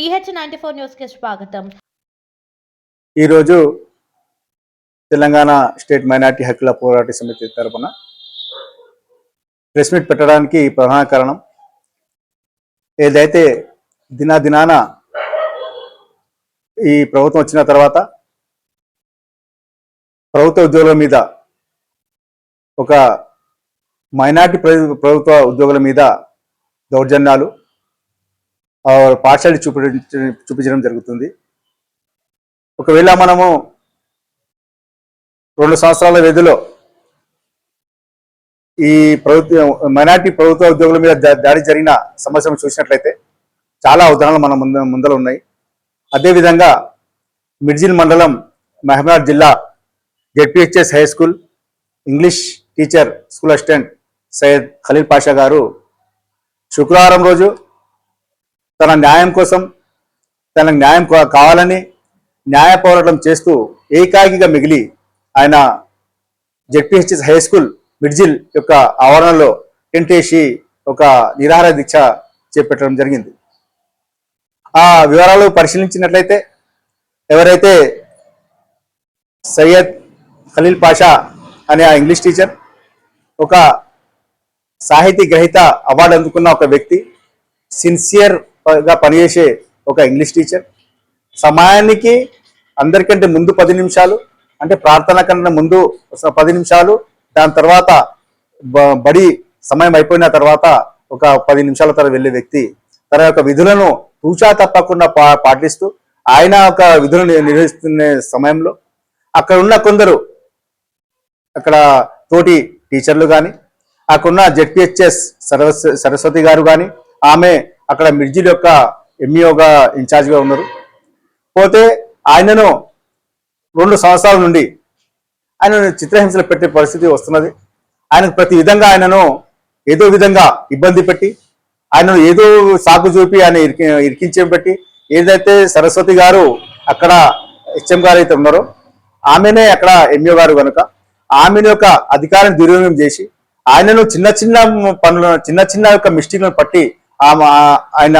TH ninety four న్యూస్కి స్వాగతం. ఈరోజు తెలంగాణ స్టేట్ మైనార్టీ హక్కుల పోరాట సమితి తరపున ప్రెస్ మీట్ పెట్టడానికి ప్రధాన కారణం ఏదైతే దినాదినాన ఈ ప్రభుత్వం వచ్చిన తర్వాత ప్రభుత్వ ఉద్యోగుల మీద ఒక మైనార్టీ ప్రభుత్వ ఉద్యోగుల మీద దౌర్జన్యాలు పాఠశాల చూపించడం చూపించడం జరుగుతుంది. ఒకవేళ మనము రెండు సంవత్సరాల వ్యధిలో ఈ ప్రభుత్వ మైనార్టీ ప్రభుత్వ ఉద్యోగుల మీద దాడి జరిగిన సమస్యను చూసినట్లయితే చాలా ఉదాహరణలు మన ముందు ముందర ఉన్నాయి. అదేవిధంగా మిర్జిల్ మండలం మహబూబాద్ జిల్లా ZPHS high school English teacher school assistant Syed Khaleel Pasha garu శుక్రవారం రోజు తన న్యాయం కోసం తనకు న్యాయం కా- కావాలని న్యాయ పోరాటం చేస్తూ ఏకాకిగా మిగిలి ఆయన జెడ్పిహెచ్ఎస్ హై స్కూల్ మిడ్జిల్ యొక్క ఆవరణలో టెంట్ వేసి ఒక నిరాహార దీక్ష చేపట్టడం జరిగింది. ఆ వివరాలు పరిశీలించినట్లయితే ఎవరైతే సయ్యద్ ఖలీల్ పాషా అనే ఆ ఇంగ్లీష్ టీచర్ ఒక సాహితీ గ్రహీత అవార్డు అందుకున్న ఒక వ్యక్తి సిన్సియర్ గా పనిచేసే ఒక ఇంగ్లీష్ టీచర్. సమయానికి అందరికంటే ముందు పది నిమిషాలు అంటే ప్రార్థన కన్నా ముందు పది నిమిషాలు దాని తర్వాత బడి సమయం అయిపోయిన తర్వాత ఒక పది నిమిషాల తర్వాత వెళ్ళే వ్యక్తి. తన యొక్క విధులను తూచా తప్పకుండా పా పాటిస్తూ ఆయన ఒక విధులను నిర్వహిస్తున్న సమయంలో అక్కడ ఉన్న కొందరు అక్కడ తోటి టీచర్లు కానీ అక్కడున్న జెడ్పిహెచ్ఎస్ సరస్వ సరస్వతి గారు కానీ ఆమె అక్కడ మిర్జిల్ యొక్క ఎంఈఓగా ఇన్ఛార్జ్గా ఉన్నారు. పోతే ఆయనను రెండు సంవత్సరాల నుండి ఆయనను చిత్రహింసలు పెట్టే పరిస్థితి వస్తున్నది. ఆయనకు ప్రతి విధంగా ఆయనను ఏదో విధంగా ఇబ్బంది పెట్టి ఆయనను ఏదో సాకు చూపి ఆయన ఇరికి ఇరికించే పెట్టి ఏదైతే సరస్వతి గారు అక్కడ హెచ్ఎం గారు అయితే ఉన్నారో ఆమెనే అక్కడ ఎంఈఓ గారు కనుక ఆమెను యొక్క అధికారం దుర్వినియోగం చేసి ఆయనను చిన్న చిన్న పనులను చిన్న చిన్న యొక్క మిస్టేక్లను పట్టి ఆమె ఆయన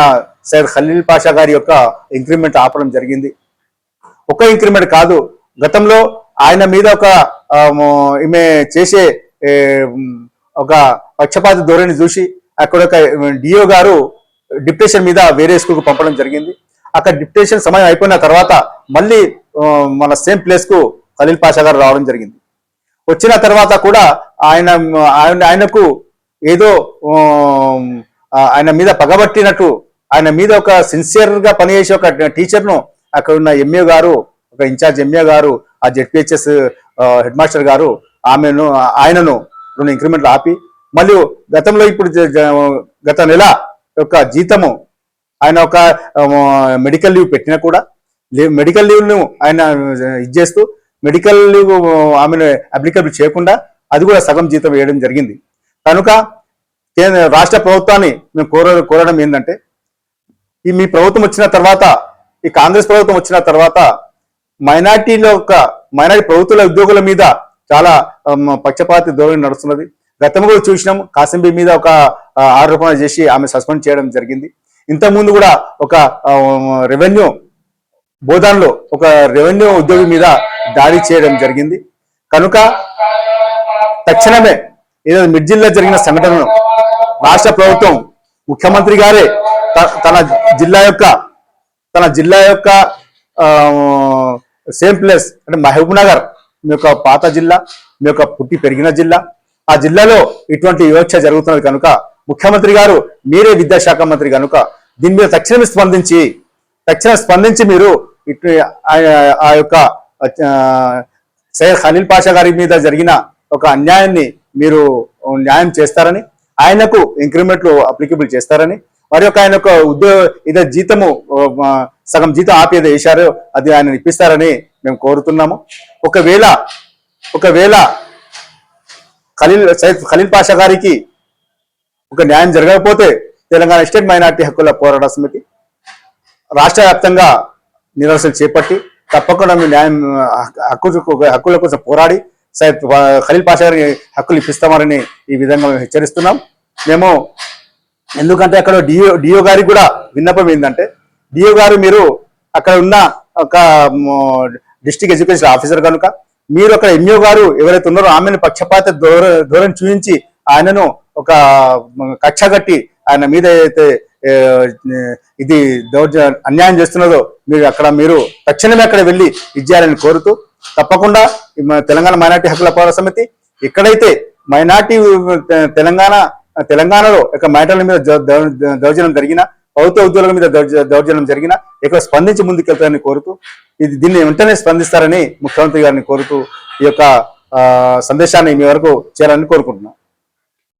సైడ్ ఖలీల్ పాషా గారి యొక్క ఇంక్రిమెంట్ ఆపడం జరిగింది. ఒక ఇంక్రిమెంట్ కాదు గతంలో ఆయన మీద ఒక ఈమె చేసే ఒక పక్షపాత ధోరణి చూసి అక్కడ ఒక డిఓ గారు డిప్టేషన్ మీద వేరే స్కూల్కు పంపడం జరిగింది. అక్కడ డిప్టేషన్ సమయం అయిపోయిన తర్వాత మళ్ళీ మన సేమ్ ప్లేస్కు ఖలీల్ పాషా గారు రావడం జరిగింది. వచ్చిన తర్వాత కూడా ఆయన ఆయన ఆయనకు ఏదో ఆయన మీద పగబట్టినట్టు ఆయన మీద ఒక సిన్సియర్గా పనిచేసే ఒక టీచర్ను అక్కడ ఉన్న ఎంఏ గారు ఒక ఇన్ఛార్జ్ ఎంఏ గారు ఆ జెడ్పిహెచ్ఎస్ హెడ్ మాస్టర్ గారు ఆమెను ఆయనను రెండు ఇంక్రిమెంట్లు ఆపి మరియు గతంలో ఇప్పుడు గత నెల యొక్క జీతము ఆయన ఒక మెడికల్ లీవ్ పెట్టినా కూడా లీవ్ మెడికల్ లీవ్ను ఆయన ఇచ్చేస్తూ మెడికల్ లీవ్ ఆమెను అప్లికబుల్ చేయకుండా అది కూడా సగం జీతం వేయడం జరిగింది. కనుక కేంద్ర రాష్ట్ర ప్రభుత్వాన్ని మేము కోర కోరడం ఏంటంటే ఈ మీ ప్రభుత్వం వచ్చిన తర్వాత ఈ కాంగ్రెస్ ప్రభుత్వం వచ్చిన తర్వాత మైనార్టీల యొక్క మైనార్టీ ప్రభుత్వ ఉద్యోగుల మీద చాలా పక్షపాతి ధోరణి నడుస్తున్నది. గతంలో కూడా చూసినాం కాసింబి మీద ఒక ఆరోపణ చేసి ఆమె సస్పెండ్ చేయడం జరిగింది. ఇంతకుముందు కూడా ఒక రెవెన్యూ బోధనలో ఒక రెవెన్యూ ఉద్యోగి మీద దాడి చేయడం జరిగింది. కనుక తక్షణమే ఏదో మిడ్జిల్లో జరిగిన సంఘటనను రాష్ట్ర ప్రభుత్వం ముఖ్యమంత్రి గారే త- తన జిల్లా యొక్క తన జిల్లా యొక్క సేమ్ ప్లేస్ అంటే మహబూబ్ నగర్ మీ యొక్క పాత జిల్లా మీ యొక్క పుట్టి పెరిగిన జిల్లా. ఆ జిల్లాలో ఇటువంటి వివక్ష జరుగుతున్నది కనుక ముఖ్యమంత్రి గారు మీరే విద్యాశాఖ మంత్రి కనుక దీని మీద తక్షణమే స్పందించి తక్షణం స్పందించి మీరు ఇటు ఆ- ఆ యొక్క ఆ, సయ్యద్ ఖలీల్ పాషా గారి మీద జరిగిన ఒక అన్యాయాన్ని మీరు న్యాయం చేస్తారని ఆయనకు ఇంక్రిమెంట్లు అప్లికబుల్ చేస్తారని. మరి ఒక ఆయన యొక్క ఉద్యోగ ఇదే జీతము సగం జీతం ఆపేది వేశారో అది ఆయన ఇప్పిస్తారని మేము కోరుతున్నాము. ఒకవేళ ఒకవేళ ఖలీల్ సైద్ ఖలీల్ పాషా గారికి ఒక న్యాయం జరగకపోతే తెలంగాణ స్టేట్ మైనార్టీ హక్కుల పోరాట సమితి రాష్ట్ర వ్యాప్తంగా నిరసనలు చేపట్టి తప్పకుండా మీ న్యాయం హక్కు హక్కుల కోసం పోరాడి సైద్ ఖలీల్ పాషా గారికి హక్కులు ఇప్పిస్తామని ఈ విధంగా మేము హెచ్చరిస్తున్నాం. మేము ఎందుకంటే అక్కడ డిఓ డిఓ గారికి కూడా విన్నపం ఏంటంటే డిఓ గారు మీరు అక్కడ ఉన్న ఒక డిస్ట్రిక్ట్ ఎడ్యుకేషన్ ఆఫీసర్ కనుక మీరు అక్కడ ఎంఈఓ గారు ఎవరైతే ఉన్నారో ఆమెను పక్షపాత ధోర ధోరణి చూపించి ఆయనను ఒక కక్ష కట్టి ఆయన మీద అయితే ఇది దౌర్జ అన్యాయం చేస్తున్నదో మీరు అక్కడ మీరు తక్షణమే అక్కడ వెళ్ళి ఇచ్చేయాలని కోరుతూ తప్పకుండా తెలంగాణ మైనార్టీ హక్కుల పోరాట సమితి ఎక్కడైతే మైనార్టీ తెలంగాణ తెలంగాణలో ఇక మైనార్టీల మీద దౌర్జన్యం జరిగిన ప్రభుత్వ ఉద్యోగుల మీద దౌర్జన్యం జరిగినా ఎక్కువ స్పందించి ముందుకెళ్తారని కోరుతూ ఇది దీన్ని వెంటనే స్పందిస్తారని ముఖ్యమంత్రి గారిని కోరుతూ ఈ యొక్క ఆ, సందేశాన్ని మీ వరకు చేయాలని కోరుకుంటున్నాను